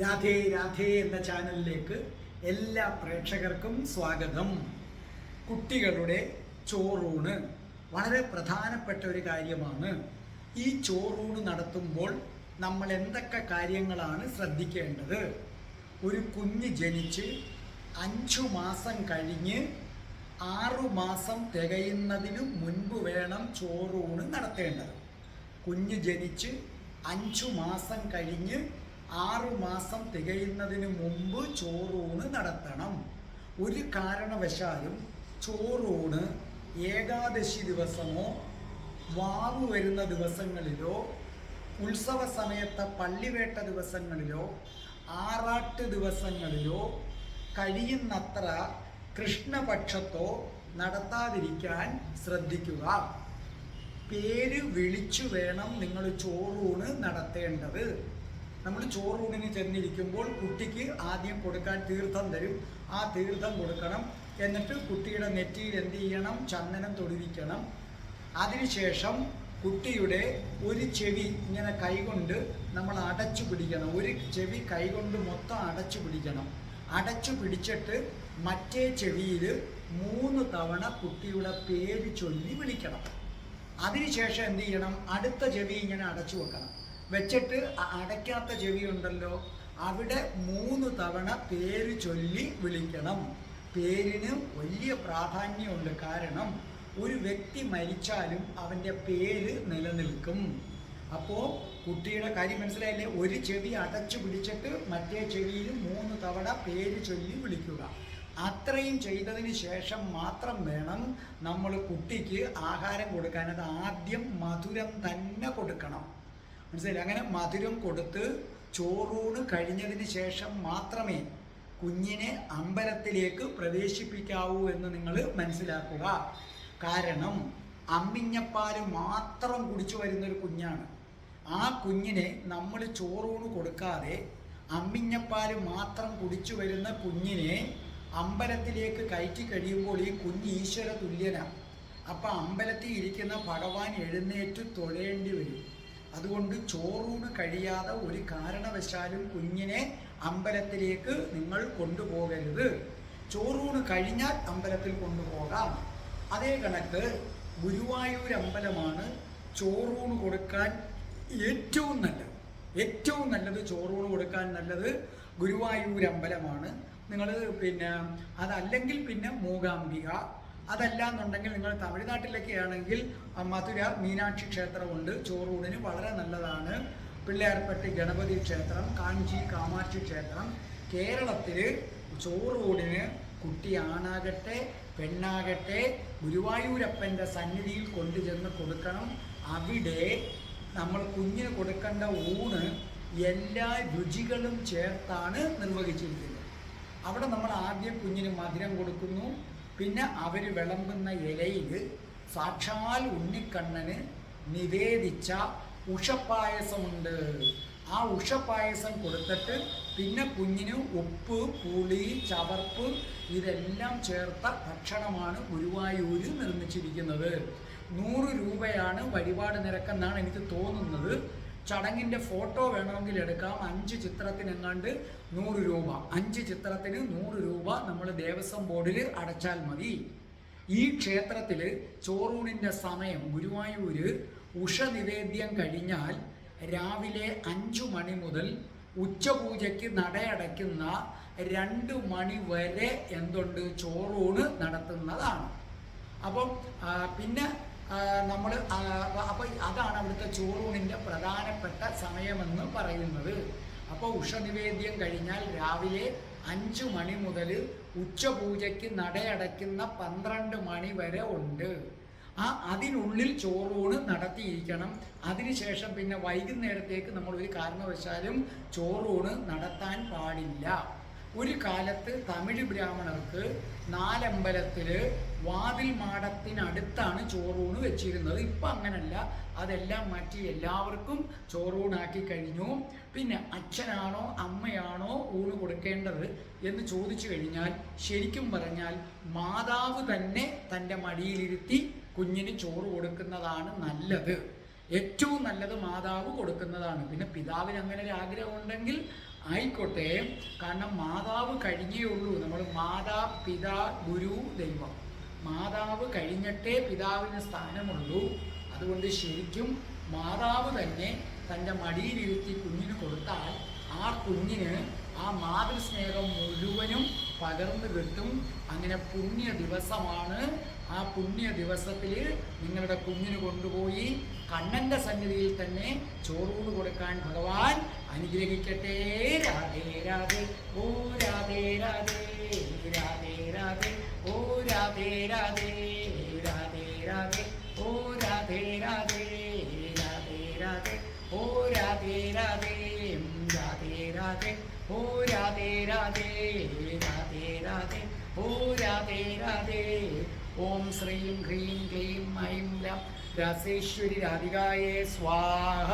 രാധേ രാധേ എന്ന ചാനലിലേക്ക് എല്ലാ പ്രേക്ഷകർക്കും സ്വാഗതം. കുട്ടികളുടെ ചോറൂണ് വളരെ പ്രധാനപ്പെട്ട ഒരു കാര്യമാണ്. ഈ ചോറൂണ് നടത്തുമ്പോൾ നമ്മൾ എന്തൊക്കെ കാര്യങ്ങളാണ് ശ്രദ്ധിക്കേണ്ടത്? ഒരു കുഞ്ഞ് ജനിച്ച് അഞ്ചു മാസം കഴിഞ്ഞ് ആറു മാസം തികയുന്നതിനു മുൻപ് വേണം ചോറൂണ് നടത്തേണ്ടത്. കുഞ്ഞ് ജനിച്ച് അഞ്ചു മാസം കഴിഞ്ഞ് ആറു മാസം തികയുന്നതിന് മുമ്പ് ചോറൂണ് നടത്തണം. ഒരു കാരണവശാലും ചോറൂണ് ഏകാദശി ദിവസമോ വാവ് വരുന്ന ദിവസങ്ങളിലോ ഉത്സവ സമയത്തെ പള്ളിവേട്ട ദിവസങ്ങളിലോ ആറാട്ട് ദിവസങ്ങളിലോ കഴിയുന്നത്ര കൃഷ്ണപക്ഷത്തോ നടത്താതിരിക്കാൻ ശ്രദ്ധിക്കുക. പേര് വിളിച്ചു വേണം നിങ്ങൾ ചോറൂണ് നടത്തേണ്ടത്. നമ്മൾ ചോറൂണിന് ചെന്നിരിക്കുമ്പോൾ കുട്ടിക്ക് ആദ്യം കൊടുക്കാൻ തീർത്ഥം തരും. ആ തീർത്ഥം കൊടുക്കണം. എന്നിട്ട് കുട്ടിയുടെ നെറ്റിയിൽ എന്ത് ചെയ്യണം? ചന്ദനം തൊടുവിക്കണം. അതിനുശേഷം കുട്ടിയുടെ ഒരു ചെവി ഇങ്ങനെ കൈകൊണ്ട് നമ്മൾ അടച്ചു പിടിക്കണം. ഒരു ചെവി കൈകൊണ്ട് മൊത്തം അടച്ചു പിടിക്കണം. അടച്ചു പിടിച്ചിട്ട് മറ്റേ ചെവിയിൽ മൂന്ന് തവണ കുട്ടിയുടെ പേര് ചൊല്ലി വിളിക്കണം. അതിനുശേഷം എന്ത് ചെയ്യണം? അടുത്ത ചെവി ഇങ്ങനെ അടച്ചു വെക്കണം. വെച്ചിട്ട് അടയ്ക്കാത്ത ചെവി ഉണ്ടല്ലോ അവിടെ മൂന്ന് തവണ പേര് ചൊല്ലി വിളിക്കണം. പേരിന് വലിയ പ്രാധാന്യമുണ്ട്. കാരണം ഒരു വ്യക്തി മരിച്ചാലും അവന്റെ പേര് നിലനിൽക്കും. അപ്പോൾ കുട്ടിയുടെ കാര്യം മനസ്സിലായില്ലേ? ഒരു ചെവി അടച്ചു പിടിച്ചിട്ട് മറ്റേ ചെവിയിൽ മൂന്ന് തവണ പേര് ചൊല്ലി വിളിക്കുക. അത്രയും ചെയ്തതിന് ശേഷം മാത്രം വേണം നമ്മൾ കുട്ടിക്ക് ആഹാരം കൊടുക്കാൻ. അത് ആദ്യം മധുരം തന്നെ കൊടുക്കണം. മനസ്സിലായില്ലേ? അങ്ങനെ മധുരം കൊടുത്ത് ചോറൂണ് കഴിഞ്ഞതിന് ശേഷം മാത്രമേ കുഞ്ഞിനെ അമ്പലത്തിലേക്ക് പ്രവേശിപ്പിക്കാവൂ എന്ന് നിങ്ങൾ മനസ്സിലാക്കുക. കാരണം അമ്മിഞ്ഞപ്പാൽ മാത്രം കുടിച്ചു വരുന്നൊരു കുഞ്ഞാണ്. ആ കുഞ്ഞിനെ നമ്മൾ ചോറൂണ് കൊടുക്കാതെ അമ്മിഞ്ഞപ്പാൽ മാത്രം കുടിച്ചു വരുന്ന കുഞ്ഞിനെ അമ്പലത്തിലേക്ക് കയറ്റി കഴിയുമ്പോൾ ഈ കുഞ്ഞ് ഈശ്വര തുല്യനാണ് അപ്പം അമ്പലത്തിൽ ഇരിക്കുന്ന ഭഗവാൻ എഴുന്നേറ്റ് തൊഴേണ്ടി വരും. അതുകൊണ്ട് ചോറൂണ് കഴിയാതെ ഒരു കാരണവശാലും കുഞ്ഞിനെ അമ്പലത്തിലേക്ക് നിങ്ങൾ കൊണ്ടുപോകരുത്. ചോറൂണ് കഴിഞ്ഞാൽ അമ്പലത്തിൽ കൊണ്ടുപോകാം. അതേ കണക്ക് ഗുരുവായൂർ അമ്പലമാണ് ചോറൂണ് കൊടുക്കാൻ ഏറ്റവും നല്ലത്. ഏറ്റവും നല്ലത് ചോറൂണ് കൊടുക്കാൻ നല്ലത് ഗുരുവായൂർ അമ്പലമാണ്. നിങ്ങൾ പിന്നെ അതല്ലെങ്കിൽ പിന്നെ മൂകാംബിക അതല്ല എന്നുണ്ടെങ്കിൽ നിങ്ങൾ തമിഴ്നാട്ടിലൊക്കെ ആണെങ്കിൽ മധുര മീനാക്ഷി ക്ഷേത്രമുണ്ട്. ചോറൂടിന് വളരെ നല്ലതാണ്. പിള്ളേർപ്പെട്ടി ഗണപതി ക്ഷേത്രം കാഞ്ചി കാമാക്ഷി ക്ഷേത്രം. കേരളത്തിൽ ചോറൂടിന് കുട്ടി ആണാകട്ടെ പെണ്ണാകട്ടെ ഗുരുവായൂരപ്പന്റെ സന്നിധിയിൽ കൊണ്ടുചെന്ന് കൊടുക്കണം. അവിടെ നമ്മൾ കുഞ്ഞിന് കൊടുക്കേണ്ട ഊണ് എല്ലാ രുചികളും ചേർത്താണ് നിർവഹിച്ചിരിക്കുന്നത്. അവിടെ നമ്മൾ ആദ്യം കുഞ്ഞിന് മധുരം കൊടുക്കുന്നു. പിന്നെ അവർ വിളമ്പുന്ന ഇലയിൽ സാക്ഷാൽ ഉണ്ണിക്കണ്ണന് നിവേദിച്ച ഉഷപ്പായസമുണ്ട്. ആ ഉഷപ്പായസം കൊടുത്തിട്ട് പിന്നെ കുഞ്ഞിന് ഉപ്പ് പുളി ചവർപ്പ് ഇതെല്ലാം ചേർത്ത ഭക്ഷണമാണ് ഗുരുവായൂര് നിർമ്മിച്ചിരിക്കുന്നത്. നൂറ് രൂപയാണ് വഴിപാട് നിരക്കെന്നാണ് എനിക്ക് തോന്നുന്നത്. ചടങ്ങിന്റെ ഫോട്ടോ വേണമെങ്കിൽ എടുക്കാം. അഞ്ച് ചിത്രത്തിന് ചിത്രത്തിനെങ്ങാണ്ട് നൂറ് രൂപ. അഞ്ച് ചിത്രത്തിന് നൂറ് രൂപ നമ്മൾ ദേവസ്വം ബോർഡിൽ അടച്ചാൽ മതി. ഈ ക്ഷേത്രത്തിൽ ചോറൂണിന്റെ സമയം ഗുരുവായൂര് ഉഷ നിവേദ്യം കഴിഞ്ഞാൽ രാവിലെ അഞ്ചു മണി മുതൽ ഉച്ചപൂജയ്ക്ക് നടയടയ്ക്കുന്ന രണ്ട് മണി വരെ എന്തുണ്ട്? ചോറൂണ് നടത്തുന്നതാണ്. അപ്പം പിന്നെ നമ്മൾ അപ്പോൾ അതാണ് അവിടുത്തെ ചോറൂണിന്റെ പ്രധാനപ്പെട്ട സമയമെന്ന് പറയുന്നത്. അപ്പോൾ ഉഷനിവേദ്യം കഴിഞ്ഞാൽ രാവിലെ അഞ്ചു മണി മുതൽ ഉച്ചപൂജയ്ക്ക് നടയടയ്ക്കുന്ന പന്ത്രണ്ട് മണി വരെ ഉണ്ട്. ആ അതിനുള്ളിൽ ചോറൂണ് നടത്തിയിരിക്കണം. അതിനുശേഷം പിന്നെ വൈകുന്നേരത്തേക്ക് നമ്മൾ ഒരു കാരണവശാലും ചോറൂണ് നടത്താൻ പാടില്ല. ഒരു കാലത്ത് തമിഴ് ബ്രാഹ്മണർക്ക് നാലമ്പലത്തിൽ വാതിൽ മാടത്തിനടുത്താണ് ചോറൂണ് വെച്ചിരുന്നത്. ഇപ്പം അങ്ങനല്ല. അതെല്ലാം മാറ്റി എല്ലാവർക്കും ചോറൂണാക്കി കഴിഞ്ഞു. പിന്നെ അച്ഛനാണോ അമ്മയാണോ ഊണ് കൊടുക്കേണ്ടത് എന്ന് ചോദിച്ചു കഴിഞ്ഞാൽ ശരിക്കും പറഞ്ഞാൽ മാതാവ് തന്നെ തന്റെ മടിയിലിരുത്തി കുഞ്ഞിന് ചോറ് കൊടുക്കുന്നതാണ് നല്ലത്. ഏറ്റവും നല്ലത് മാതാവ് കൊടുക്കുന്നതാണ്. പിന്നെ പിതാവിന് അങ്ങനെ ഒരു ആഗ്രഹം ഉണ്ടെങ്കിൽ ആയിക്കോട്ടെ. കാരണം മാതാവ് കഴിഞ്ഞേ ഉള്ളൂ. നമ്മൾ മാതാ പിതാ ഗുരു ദൈവം. മാതാവ് കഴിഞ്ഞിട്ടേ പിതാവിന് സ്ഥാനമുള്ളൂ. അതുകൊണ്ട് ശരിക്കും മാതാവ് തന്നെ തന്റെ മടിയിലിരുത്തി കുഞ്ഞിന് കൊടുത്താൽ ആ കുഞ്ഞിന് ആ മാതൃസ്നേഹം മുഴുവനും പകർന്നു കിട്ടും. അങ്ങനെ പുണ്യ ദിവസമാണ്. ആ പുണ്യ ദിവസത്തിൽ നിങ്ങളുടെ കുഞ്ഞിന് കൊണ്ടുപോയി കണ്ണന്റെ സന്നിധിയിൽ തന്നെ ചോറൂണ് കൊടുക്കാൻ ഭഗവാൻ അനുഗ്രഹിക്കട്ടെ രാധേ രാധേ ഓ രാധേ രാധേ രാധേ രാധേ ഓ രാധേ രാധേ രാധേ രാധേ ഓ രാധേ രാധേ രാധേ രാധേ ഓ രാധേ രാധേ രാധേ രാധേ ഓ രാധേ രാധേ രാധേ രാധേ ഓ രാധേ രാധേ ഓം ശ്രീം ഹ്രീം ക്ലീം ഐം രാസേശ്വരി രാധികായേ സ്വാഹ